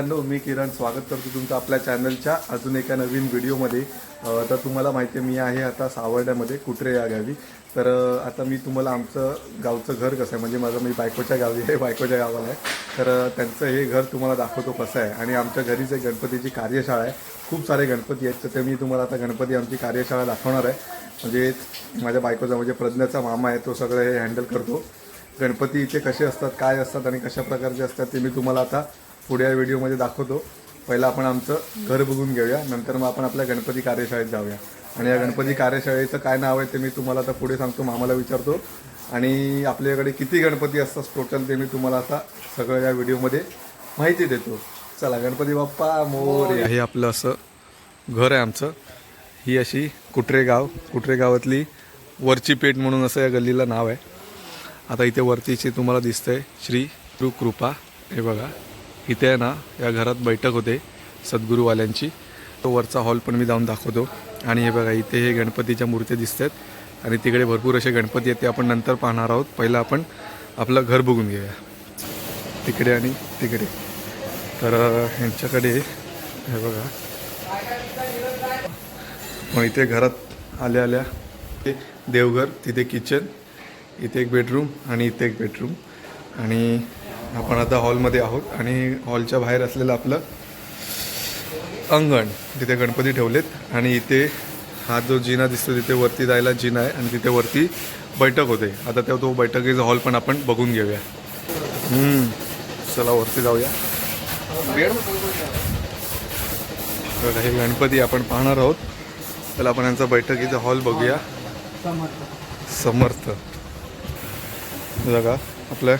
मित्रांनो मी किरण स्वागत करतो तुमचं आपल्या चॅनलच्या अजून एका नवीन व्हिडिओमध्ये. तर तुम्हाला माहिती आहे मी आहे आता सावर्ड्यामध्ये कुत्रे या गावी. तर आता मी तुम्हाला आमचं गावचं घर कसं आहे म्हणजे माझं मी बायकोच्या गावी आहे बायकोच्या गावाला आहे. तर त्यांचं हे घर तुम्हाला दाखवतो कसं आहे. आणि आमच्या घरीच एक गणपतीची कार्यशाळा आहे. खूप सारे गणपती आहेत तर ते मी तुम्हाला आता गणपती आमची कार्यशाळा दाखवणार आहे. म्हणजे माझ्या बायकोचा म्हणजे प्रज्ञाचा मामा आहे तो सगळं हे हँडल करतो. गणपती इथे कसे असतात काय असतात आणि कशा प्रकारचे असतात ते मी तुम्हाला आता पुढे या व्हिडिओमध्ये दाखवतो. पहिलं आपण आमचं घर बघून घेऊया. नंतर मग आपण आपल्या गणपती कार्यशाळेत जाऊया. आणि या गणपती कार्यशाळेचं काय नाव आहे ते मी तुम्हाला आता पुढे सांगतो. मामाला विचारतो. आणि आपल्याकडे किती गणपती असतात टोटल ते मी तुम्हाला आता सगळं या व्हिडिओमध्ये माहिती देतो. चला गणपती बाप्पा मोर. हे आपलं असं घर आहे आमचं. ही अशी कुटरे गाव. कुटरे गावातली वरची पेठ म्हणून असं या गल्लीला नाव आहे. आता इथे वरतीची तुम्हाला दिसतंय श्री गुरु कृपा हे बघा. इथे आहे ना या घरात बैठक होते सद्गुरूवाल्यांची. तो वरचा हॉल पण मी जाऊन दाखवतो. आणि हे बघा इथे हे गणपतीच्या मूर्त्या दिसत आहेत आणि तिकडे भरपूर असे गणपती आहेत ते आपण नंतर पाहणार आहोत. पहिलं आपण आपलं घर बघून घेऊया. तिकडे आणि तिकडे. तर ह्यांच्याकडे हे बघा. मग इथे घरात आल्या आल्या ते देवघर तिथे किचन इथे एक बेडरूम आणि इथे एक बेडरूम आणि आपण आता हॉलमध्ये आहोत आणि हॉलच्या बाहेर असलेलं आपलं अंगण तिथे गणपती ठेवलेत. आणि इथे हा जो जिना दिसतो तिथे वरती जायला जिना आहे आणि तिथे वरती बैठक होते. आता त्या तो बैठकीचा हॉल पण आपण बघून घेऊया. चला वरती जाऊया. बघा हे गणपती आपण पाहणार आहोत. त्याला आपण यांचा बैठकीचा हॉल बघूया. समर्थ. बघा आपल्या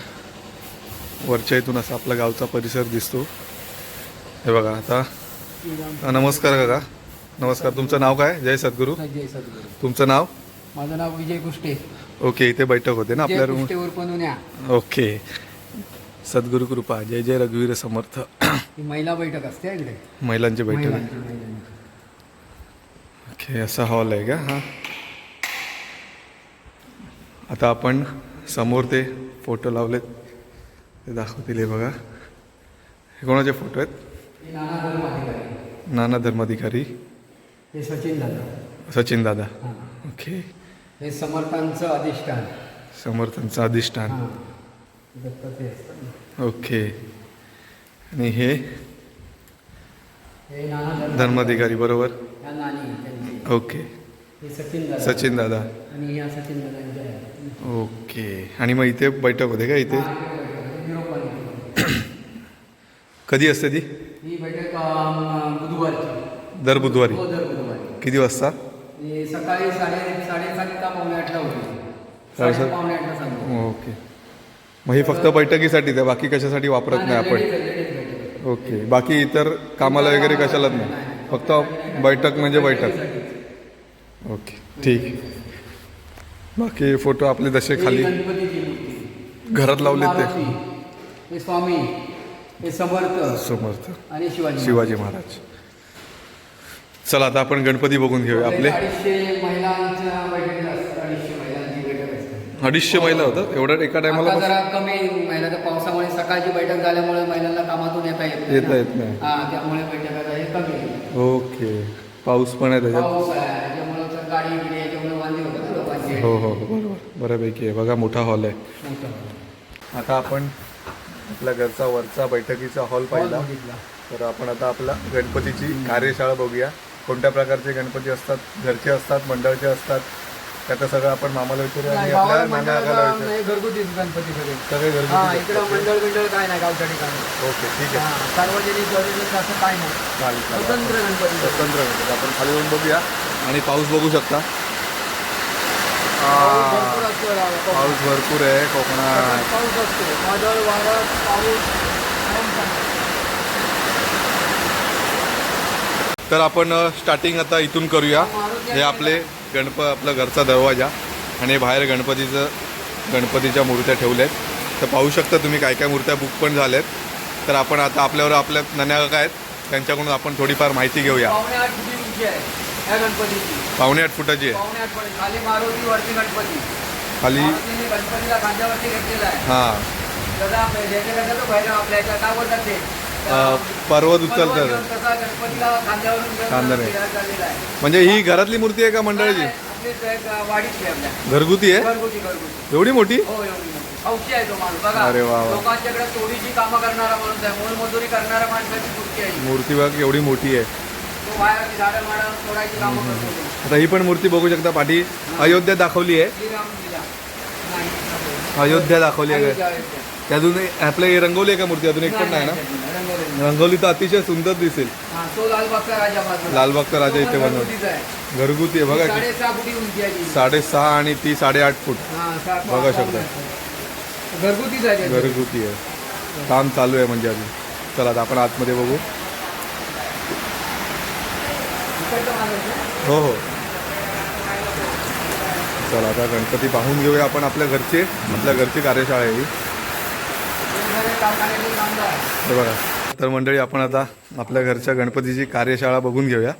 वरच्या इथून असा आपला गावचा परिसर दिसतो. हे बघा आता. नमस्कार काका. नमस्कार. तुमचं नाव काय? जय सद्गुरू. जय सद्गुरू. तुमचं नाव? माझं नाव विजय कुष्टे. ओके इथे बैठक होते ना आपल्या रूम ओके. सद्गुरू कृपा. जय जय रघुवीर समर्थ. महिला बैठक असते इकडे. महिलांची बैठक. ओके असा हॉल आहे का? हा. आता आपण समोर ते फोटो लावलेत. ते दाखवतील हे बघा. हे कोणाचे फोटो आहेत? नाना धर्माधिकारी. नाना धर्माधिकारी. हे सचिन दादा. सचिन दादा. ओके. हे समर्थांचं अधिष्ठान. समर्थांचं अधिष्ठान. ओके. आणि हे? धर्माधिकारी. बरोबर? ओके. सचिन दादा. ओके. आणि मग इथे बैठक होते का इथे हा, इकडे बैठक आहे. निरोपानी. कधी असते ती? ही बैठक अं, बुधवारची. दर बुधवारी. हो दर बुधवारी. किती वाजता? हे सकाळी साडे साडेसात का पावणे आठला होती साडेसात? साडे पावणे आठला सांगतो ओके. मग ही फक्त बैठकीसाठी आहे बाकी कशासाठी वापरत नाही आपण. ओके. बाकी इतर कामाला वगैरे कशालाच नाही? फक्त बैठक म्हणजे बैठक ओके. ठीक. बाकी फोटो आपले जसे खाली गणपतीची मूर्ती. घरात लावले ते. हे स्वामी हे समर्थ समर्थ. आणि शिवाजी शिवाजी महाराज. चला आता आपण गणपती बघून घेऊया. आपले? अडीचशे महिलांच्या असतात अडीचशे महिलांची बैठक असते. अडीचशे महिला होतात? एवढ्या एका टायमाला जरा कमी महिला तर पावसामुळे सकाळची बैठक झाल्यामुळे महिलांना कामातून येता येत नाही येता. येत नाही. हा त्यामुळे बैठक आता हे कमी. आहे. ओके. पाऊस पण आहे त्याच्यात. पाऊस आहे त्याच्यामुळे तर गाडी गिडी याच्यामुळे वांदे होतात ना लोकांचे. हो हो हो बरोबर. बऱ्यापैकी आहे. बघा मोठा हॉल आहे. मोठं. आता आपण आपल्या घरचा वरचा बैठकीचा हॉल पाहिला. तर आपण आता आपला गणपतीची कार्यशाळा बघूया. कोणत्या प्रकारचे गणपती असतात? घरचे असतात? मंडळाचे असतात? त्याचं सगळं आपण मामाला विचारूया आणि आपल्या गावाला नाना मंडळ आगाला विचारूया नाही, घरगुतीच गणपती सगळे सगळे हा घरगुती इकडं मंडळ बिंडळ काय नाही गावच्या ठिकाणी. ओके ठीक आहे. सार्वजनिक सार्वजनिक असं काय नाही. चालेल स्वतंत्र गणपती. स्वतंत्र गणपती. आपण खाली येऊन बघूया आणि पाऊस बघू शकता. भरपूर असतो. पाऊस भरपूर आहे कोकणात. पाऊस असतो पाऊस. तर आपण स्टार्टिंग आता इथून करूया. हे आपले गणप आपला घरचा दरवाजा. आणि बाहेर गणपतीचं गणपतीच्या मूर्त्या ठेवल्या आहेत तर पाहू शकता तुम्ही काय काय मूर्त्या बुक पण झाल्यात. तर आपण आता आपल्यावर आपल्या नन्या काका आहेत. त्यांच्याकडून आपण थोडीफार माहिती घेऊया. या गणपतीची. पावणे आठ फुटाची आहे. पावणे आठ फुटी खाली मारुती वरती गणपती. खाली मारुतीने गणपतीला खांद्यावरती घेतलेला आहे. हां. गदा आपल्या ज्याच्या गदा तो भैरव आपल्या याच्या काय बोलतात ते? अं, पर्वत पर्वत उचलतात घेऊन तसा गणपतीला खांद्यावरून चाललेला आहे. म्हणजे ही घरातली मूर्ती आहे का मंडळाची? आपलीच एक वाडीची आहे आपल्या. घरगुती आहे? घरगुती घरगुती. एवढी मोठी? हो एवढी मोठी. हौशी आहे तो माणूस. बघा अरे वा वा. लोकांच्याकडे तोडीची कामं करणारा माणूस आहे. मोलमजुरी करणारा माणसाची मूर्ती आहे. मूर्ती बघ एवढी मोठी आहे. तो बाहेर झाडं माडं तोडायची कामं करतो तो. आता ही पण मूर्ती बघू शकता पाठी अयोध्या दाखवली आहे. नाही. अयोध्या दाखवली आहे अयोध्या, अयोध्या. त्यातून आपल्या हे रंगवली आहे का मूर्ती अजून एक पण नाही ना रंगवलेली. रंगवली तर अतिशय सुंदर दिसेल हा, तो लालबागचा राजा बाजूला. लालबागचा राजा तो इथे पण बनवला. घरगुतीच आहे. घरगुती आहे बघा की साडेसहा फुटी उंची आहे ती. साडेसहा आणि ती साडेआठ फूट हा, सहा- बघा शकता. आहे. घरगुतीच आहे त्याची. घरगुती आहे काम चालू आहे म्हणजे अजून चला आता आपण आतमध्ये बघू. हो हो. चला आता गणपती पाहून घेऊया आपण आपल्या घरचे. आपल्या घरची कार्यशाळा आहे ही. बघा. तर मंडळी आपण आता आपल्या घरच्या गणपतीची कार्यशाळा बघून घेऊया.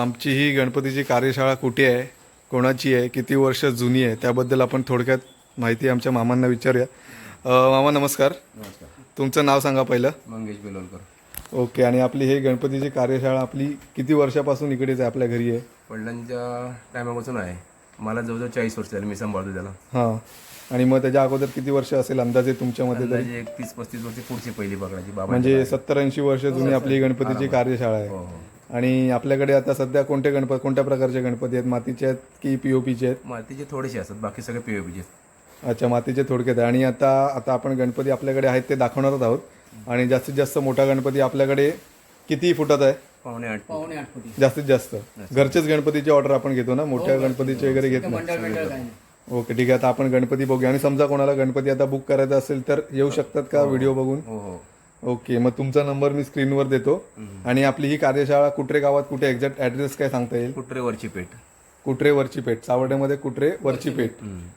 आमची ही गणपतीची कार्यशाळा कुठे आहे? कोणाची आहे? किती वर्ष जुनी आहे? त्याबद्दल आपण थोडक्यात माहिती आमच्या मामांना विचारूया. मामा नमस्कार. नमस्कार. तुमचं नाव सांगा पहिलं. मंगेश बेलोलकर ओके आणि आपली ही गणपतीची कार्यशाळा आपली किती वर्षापासून इकडेच आहे आपल्या घरी आहे? वडिलांच्या टायमापासून आहे. मला जवळजवळ चाळीस वर्ष झाली मी सांभाळतो त्याला. हां. आणि मग त्याच्या अगोदर किती वर्ष असेल अंदाजे तुमच्यामध्ये तरी? अंदाजे एक तीस पस्तीस वर्ष पुढची पहिली पकडायची बाबा म्हणजे सत्तर ऐंशी वर्ष जुनी आपली ही गणपतीची कार्यशाळा हो आहे. हो आणि आपल्याकडे आता सध्या कोणते गणपती कोणत्या प्रकारचे गणपती आहेत? मातीचे आहेत की पीओपीचे आहेत? मातीचे थोडेसे असतात बाकी सगळे पीओपीचे अच्छा मातीचे थोडक्यात आहे. आणि आता आता आपण गणपती आपल्याकडे आहेत ते दाखवणारच आहोत. आणि जास्तीत जास्त मोठा गणपती आपल्याकडे किती फुटात आहे? पावणे आठ पावणे आठ फुटी. जास्तीत जास्त. घरचेच गणपतीची ऑर्डर आपण घेतो ना? मोठ्या गणपतीचे वगैरे घेत नाही. ओके ठीक आहे. आता आपण गणपती बघूया. आणि समजा कोणाला गणपती आता बुक करायचा असेल तर येऊ शकतात का व्हिडिओ बघून? हो हो. ओके मग तुमचा नंबर मी स्क्रीनवर देतो. आणि आपली ही कार्यशाळा कुठे गावात कुठे एक्झॅक्ट ॲड्रेस काय सांगता येईल? कुत्रेवरची पेठ. कुट्रे वरची पेठ सावर्ड्यामध्ये कुट्रे वरची पेठ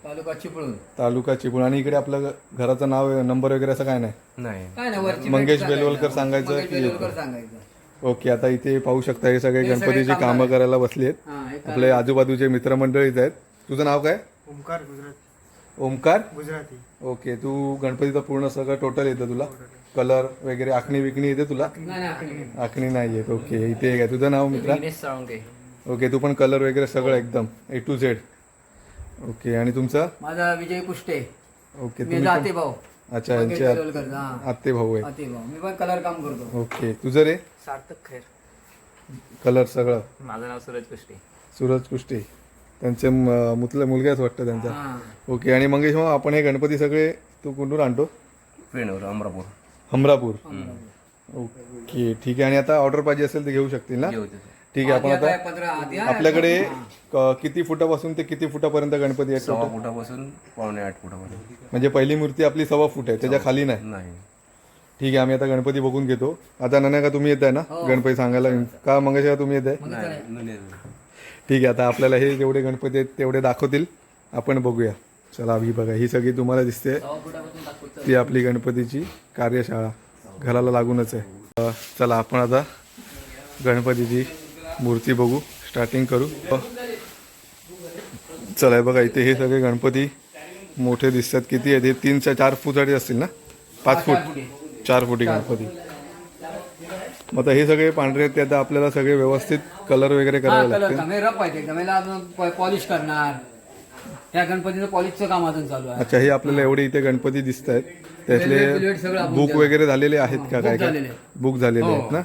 तालुका चिपळूण. तालुका चिपळूण. आणि इकडे आपलं घराचं नाव नंबर वगैरे असं काय नाही? नाही. काय नाही वरची मंगेश बेलवलकर सांगायचं. की बेलवलकर सांगायचं. ओके आता इथे पाहू शकता हे सगळे हे गणपतीची. कामं करायला बसली आहेत हा आपले आजूबाजूचे मित्रमंडळीच आहेत. तुझं नाव काय? ओमकार गुजराती. ओमकार? गुजराती. ओके तू गणपतीचं पूर्ण सगळं टोटल येतं तुला. कलर वगैरे आखणी विकणी येते तुला? नाही नाही आखणी नाही. येत. ओके इथे आहे. तुझं नाव मित्रा? ओके तू पण कलर वगैरे सगळं एकदम ए टू झेड ओके आणि तुमचं? माझा विजय कुष्टे. ओके मी तुम्ही जाते भाऊ. अच्छा यांचे हा. आत्ते भाऊ आहे. आते भाऊ. मी पण कलर काम करतो. ओके तुझं रे? सार्थक खैर. कलर सगळं. माझं नाव सूरज कुष्टे. सूरज कुष्टे. त्यांचे म- मुतलं मुलगाच वाटतं त्यांचा. हा. ओके आणि मंगेश भाऊ आपण हे गणपती सगळे तू कुठून आणतो? पेणवर अमरापूर. हमरापूर ओके ठीक आहे. आणि आता ऑर्डर पाहिजे असेल तर घेऊ शकतील ना. ठीक आहे आपण आता हा, आपल्याकडे क- किती फुटापासून ते किती फुटापर्यंत गणपती आहेत सव्वा फुटापासून पावणे आठ फुटापर्यंत. म्हणजे पहिली मूर्ती आपली सव्वा फूट आहे त्याच्याखाली नाही? नाही. ठीक आहे आम्ही आता गणपती बघून घेतो. आता नन्या का तुम्ही येत आहे ना गणपती सांगायला? का मंगेश का तुम्ही येत आहे नाही नाही. ठीक आहे आता आपल्याला हे जेवढे गणपती आहेत तेवढे दाखवतील. आपण बघूया. चला ही बघा ही सगळी तुम्हाला दिसते. ती आपली गणपतीची कार्यशाळा. घराला लागूनच आहे. अ, चला आपण आता गणपतीची मूर्ती बघू स्टार्टिंग करू. चला बघा इथे हे सगळे गणपती मोठे दिसतात. किती आहेत? हे तीन चार फुटाचे असतील ना? पाच फूट. चार फुटी गणपती. मग आता हे सगळे पांढरे आहेत ते आता आपल्याला सगळे व्यवस्थित कलर वगैरे करावे लागतील. पॉलिश करणार. त्या गणपतीचं पॉलिशचं काम अजून चालू आहे. अच्छा हे आपल्याला एवढे इथे गणपती दिसत आहेत त्यातले बुक. वगैरे झालेले आहेत का काय. बुक झालेले हो. आहेत ना?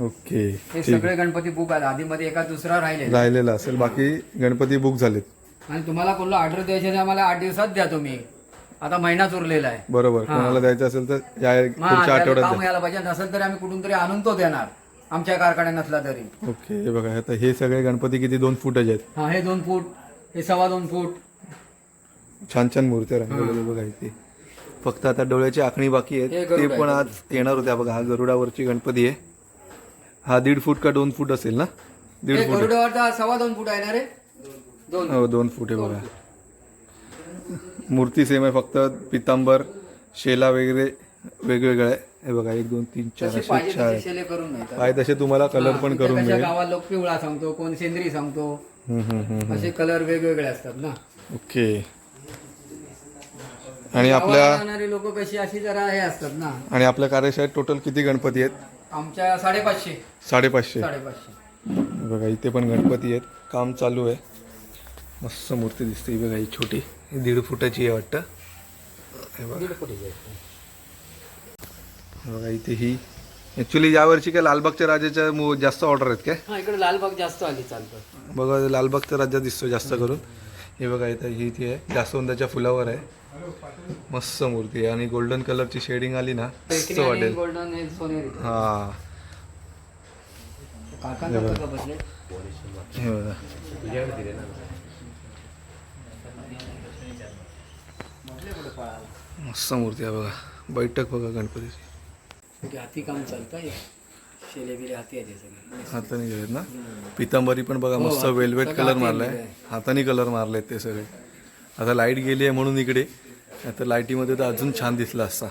ओके. हे सगळे गणपती बुक आहेत. आधी मध्ये एका दुसरा राहिले राहिलेलं असेल. बाकी गणपती बुक झालेत. आणि तुम्हाला कोणला ऑर्डर द्यायचे तर आम्हाला आठ दिवसात द्या तुम्ही. आता महिनाच उरलेला आहे. बरोबर. कोणाला द्यायचं असेल तर या पुढच्या त्याला आठवड्यात काम यायला पाहिजे. नसेल तरी आम्ही कुठून तरी आणून तो देणार. आमच्या कारखान्यात नसला तरी. ओके. हे बघा आता हे सगळे गणपती किती? दोन फुटाचे आहेत. हा हे दोन फूट. हे सव्वा दोन फूट. छान छान मूर्त्या रंगवलेल्या बघा इथे. फक्त आता डोळ्याची आखणी बाकी हे गरुड ते पण आज येणार होत्या. बघा हा गरुडावरची गणपती आहे. हा दीड फूट का दोन फूट असेल ना? दीड फूट. गरुडावरचा सव्वा दोन फूट आहे ना रे? दोन हो दोन फूट आहे बघा. मूर्ती सेम आहे फक्त पितांबर शेला वगैरे वेगवेगळं आहे. हे बघा एक दोन तीन चार जसे असे पाहिजे चार शेले करून पाय तसे तुम्हाला कलर पण करून मिळेल. गावात लोक पिवळा सांगतो कोण सेंद्री सांगतो हम्म, हम्म, हम्म. असे कलर वेगवेगळे असतात ना. ओके. आणि आपल्या जाणारे लोक कशी अशी जरा हे असतात ना. आणि आपल्या कार्यशाळेत टोटल किती गणपती आहेत? आमच्या साडेपाचशे. साडेपाचशे. साडेपाचशे. बघा इथे पण गणपती आहेत. काम चालू आहे. मस्त मूर्ती दिसते. ही बघा ही छोटी. ही दीड फुटाची आहे वाटतं. हे बघा. हे इथे ही. ॲक्च्युली यावर्षी काय लालबागच्या राजाच्या मु- जास्त ऑर्डर आहेत काय? हा इकडे लालबाग जास्त आली चालतं. बघा लालबागचा राजा दिसतो जास्त करून. हे बघा इथं ही ती आहे. जास्वंदाच्या फुलावर आहे. मस्त मूर्ती आहे. आणि गोल्डन कलरची शेडिंग आली ना मस्त वाटेल. गोल्डन हे हा. हे बघा. मस्त मूर्ती आहे बघा. बैठक बघा गणपतीची. हाती काम चालतं शेले बिले हाती आहेत सगळे. हाताने गेलेत ना? पितांबरी पण बघा मस्त हो, वेलवेट सगळं कलर मारलाय. हाताने कलर मारलेत ते सगळे. आता लाइट गेली आहे म्हणून इकडे. आता लाईटीमध्ये तर अजून छान दिसला असता.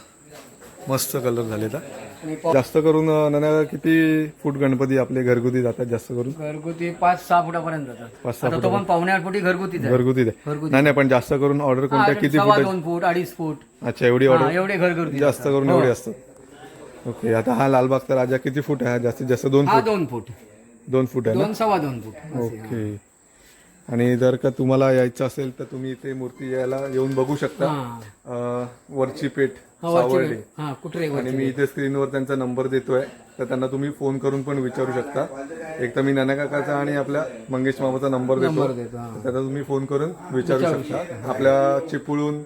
मस्त कलर झाले तर आणि प- जास्त करून अं, नाना किती फूट गणपती आपले घरगुती जातात जास्त करून? घरगुती पाच सहा फुटापर्यंत जातात. पाच सहा आता तो पण पावणे आठ फुटी घरगुती घरगुती. नाही नाही पण जास्त करून ऑर्डर कोणत्या किती सव्वा फुट दोन फूट अडीच फूट. अच्छा एवढी हा, ऑर्डर एवढे घरगुती जास्त. करून हो. एवढे असतात? ओके आता हा लालबागचा राजा किती फूट आहे? हा जास्तीत जास्त दोन हा फूट. दोन फूट. दोन फूट आहे ना? दोन सव्वा दोन फूट. ओके आणि जर का तुम्हाला यायचं असेल तर तुम्ही इथे मूर्ती यायला येऊन बघू शकता. अं, वरची पेठ सावर्डे. हा कुठे आणि मी इथे स्क्रीनवर त्यांचा नंबर देतोय. तर त्यांना तुम्ही फोन करून पण विचारू शकता. एक तर मी नाना काकाचा आणि आपल्या मंगेश मामाचा नंबर देतो. नंबर देतो हा. तर त्यांना तुम्ही फोन करून विचारू शकता. आपल्या चिपळून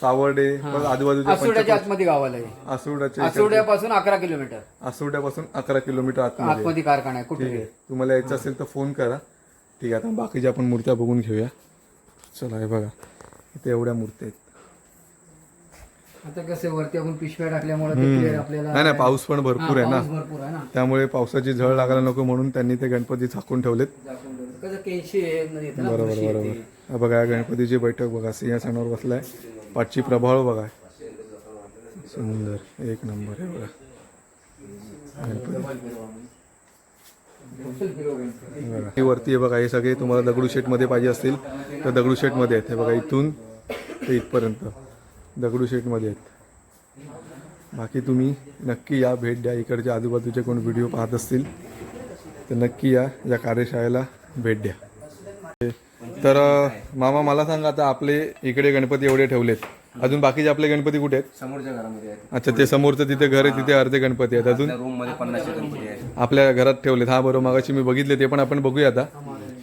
सावर्डे बघ आजूबाजूच्या आसुर्ड्याच्या आतमध्ये गावाला आहे आसुर्डाचे आसुर्ड्यापासून अकरा किलोमीटर. आसुर्ड्यापासून अकरा किलोमीटर आतमध्ये. आतमध्ये कारखाना आहे कुठे? आहे. तुम्हाला यायचं असेल तर फोन करा. ठीक आहे आता बाकीच्या आपण मूर्त्या बघून घेऊया. चला हे बघा. इथे एवढ्या मूर्त्या आहेत. आता कसं वरती आपण पिशव्या टाकल्यामुळे नाही नाही पाऊस पण भरपूर आहे ना. पाऊस भरपूर आहे ना. त्यामुळे पावसाची झळ लागायला नको म्हणून त्यांनी ते गणपती झाकून ठेवलेत. बरोबर बरोबर. बघा गणपतीची बैठक बघा सिंहासनावर बसलाय. पाठची प्रभाळ बघा. सुंदर एक नंबर आहे बघा. बघा हे वरती आहे बघा हे सगळे तुम्हाला दगडूशेठमध्ये पाहिजे असतील. तर दगडूशेठमध्ये आहेत. हे बघा इथून ते इथपर्यंत. दगडूशेठमध्ये आहेत. बाकी तुम्ही नक्की या भेट द्या. इकडच्या आजूबाजूचे कोण व्हिडिओ पाहत असतील तर नक्की या या कार्यशाळेला भेट द्या. तर मामा मला सांगा आता आपले इकडे गणपती एवढे ठेवलेत. अजून बाकीचे आपले गणपती कुठे आहेत? समोरच्या घरामध्ये अच्छा ते समोरचं तिथे घर आहे तिथे अर्धे गणपती आहेत. अजून? रूममध्ये पन्नासशे गणपती आपल्या घरात ठेवलेत. हा बरोबर मागाशी मी बघितले ते पण आपण बघूया आता.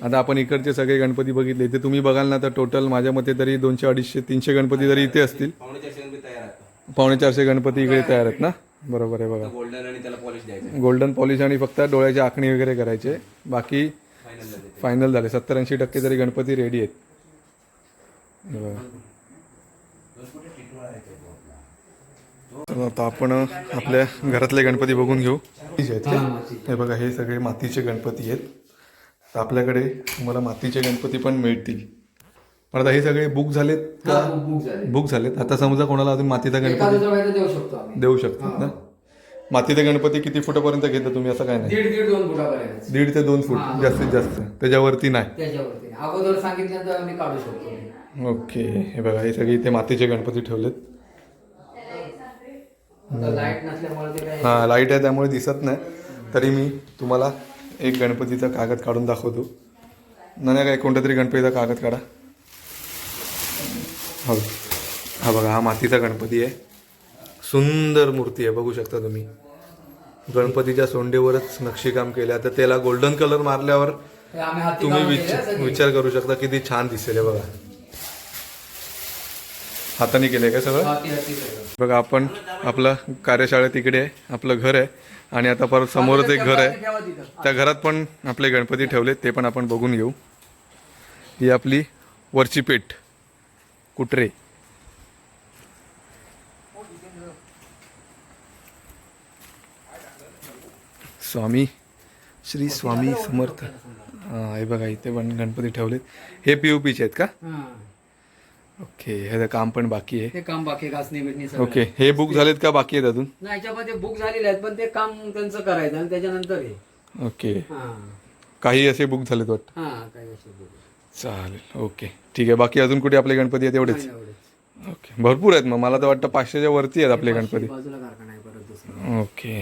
आता आपण इकडचे सगळे गणपती बघितले ते तुम्ही बघाल ना तर टोटल माझ्या मते तरी दोनशे अडीचशे तीनशे गणपती तरी इथे असतील. पावणे चारशे गणपती इकडे तयार आहेत ना? बरोबर आहे बघा. गोल्डन आणि त्याला पॉलिश द्यायचं गोल्डन पॉलिश आणि फक्त डोळ्याची आखणी वगैरे करायचे. बाकी फायनल झाले. सत्तर ऐंशी टक्के तरी गणपती रेडी आहेत. बघा. तर आता आपण आपल्या घरातले गणपती बघून घेऊ? हे बघा हे सगळे मातीचे गणपती आहेत. तर आपल्याकडे तुम्हाला मातीचे गणपती पण मिळतील. पण आता हे सगळे बुक झालेत का? बुक झाले बुक झालेत. आता समजा कोणाला अजून मातीचा गणपती देऊ शकतो शकतात ना? मातीचे गणपती किती फुटापर्यंत घेता तुम्ही? असं काय नाही. दीड ते दोन फूट. जास्तीत जास्त. त्याच्यावरती नाही. अगोदर सांगितल्यानंतर ओके. हे बघा हे सगळे इथे मातीचे गणपती ठेवलेत आता लाइट नसल्यामुळे ते काय हा लाइट आहे त्यामुळे दिसत नाही. तरी मी तुम्हाला एक गणपतीचा कागद काढून दाखवतो. नाही काय कोणता तरी गणपतीचा कागद काढा. हो. हा बघा हा मातीचा गणपती आहे. सुंदर मूर्ती आहे बघू शकता तुम्ही. गणपतीच्या सोंडेवरच नक्षीकाम केलं आता त्याला गोल्डन कलर मारल्यावर तुम्ही विचार करू शकता किती छान दिसेल बघा. हाताने केलंय का सगळं. बघा आपण आपलं कार्यशाळेत इकडे आहे आपलं घर आहे आणि आता परत समोरच एक घर आहे. त्या घरात पण आपले गणपती ठेवलेत ते पण आपण बघून घेऊ. ही आपली वरची पेठ. कुटरे स्वामी श्री स्वामी समर्थ. हा बघा इथे पण गणपती ठेवलेत. हे पी पीचे आहेत का? हा. ओके ह्याचं काम पण बाकी आहे. ते काम बाकी घासणी बिटणी सगळं. ओके हे बुक झालेत का बाकी आहेत अजून? नाही याच्यामध्ये बुक झालेले आहेत पण ते काम त्यांचं करायचं आणि त्याच्यानंतर हे. ओके. हा. काही असे बुक झालेत वाटतं? हा काय. चालेल ओके. ठीक आहे बाकी अजून कुठे आपले गणपती आहेत एवढेच. ओके भरपूर आहेत मग मला तर वाटतं पाचशेच्या वरती आहेत आपले गणपती. बाजूला कारखाना आहे परत दुसरा. ओके.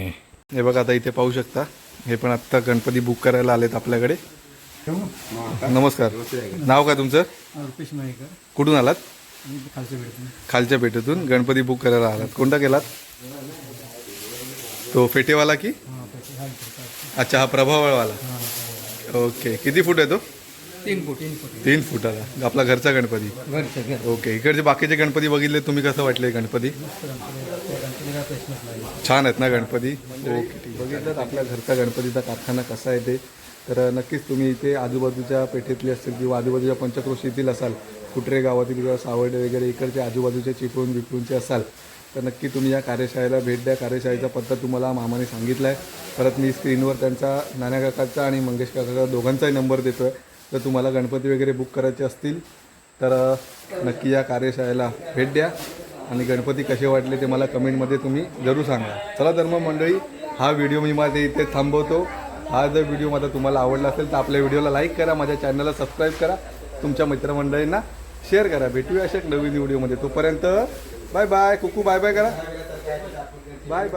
हे बघा आता इथे पाहू शकता. हे पण आत्ता गणपती बुक करायला आलेत आपल्याकडे. नमस्कार. नाव काय तुमचं? रुपेश मयेकर कुठून आलात? खालच्या पेठेतून. गणपती बुक करायला आलात. कोणता केलात? तो फेटेवाला की? अच्छा हा प्रभावळवाला. ओके. किती फूट आहे तो? तीन फूट तीन फूट. तीन फुटाला. आपला घरचा गणपती. ओके. इकडचे बाकीचे गणपती बघितले तुम्ही कसं वाटले गणपती? छान आहेत ना गणपती? ओके ठीक बघितलं आपल्या घरचा गणपतीचा कारखाना कसा आहे ते. तर नक्कीच तुम्ही इथे आजूबाजूच्या पेठेतली असतील किंवा आजूबाजूच्या पंचक्रोशीतील असाल कुटरे गावातील किंवा सावडे वगैरे इकडचे आजूबाजूचे चिपळूण बिपळूणचे असाल तर नक्की तुम्ही या कार्यशाळेला भेट द्या. कार्यशाळेचा पत्ता तुम्हाला मामाने सांगितला आहे परत मी स्क्रीनवर त्यांचा नाना काकाचा आणि मंगेश काकाचा दोघांचाही नंबर देतो आहे तर तुम्हाला गणपती वगैरे बुक करायचे असतील तर नक्की या कार्यशाळेला भेट द्या. आणि गणपती कसे वाटले ते मला कमेंटमध्ये तुम्ही जरूर सांगा. चला तर मग मंडळी हा व्हिडिओ मी माझे इथे थांबवतो. हा जर व्हिडिओ माझा तुम्हाला आवडला असेल तर आपल्या व्हिडिओला लाईक करा माझ्या चॅनलला सबस्क्राईब करा. तुमच्या मित्रमंडळींना शेअर करा भेटूया अशा एक नवीन व्हिडिओमध्ये. तोपर्यंत बाय बाय कुकू बाय बाय करा. Bye bye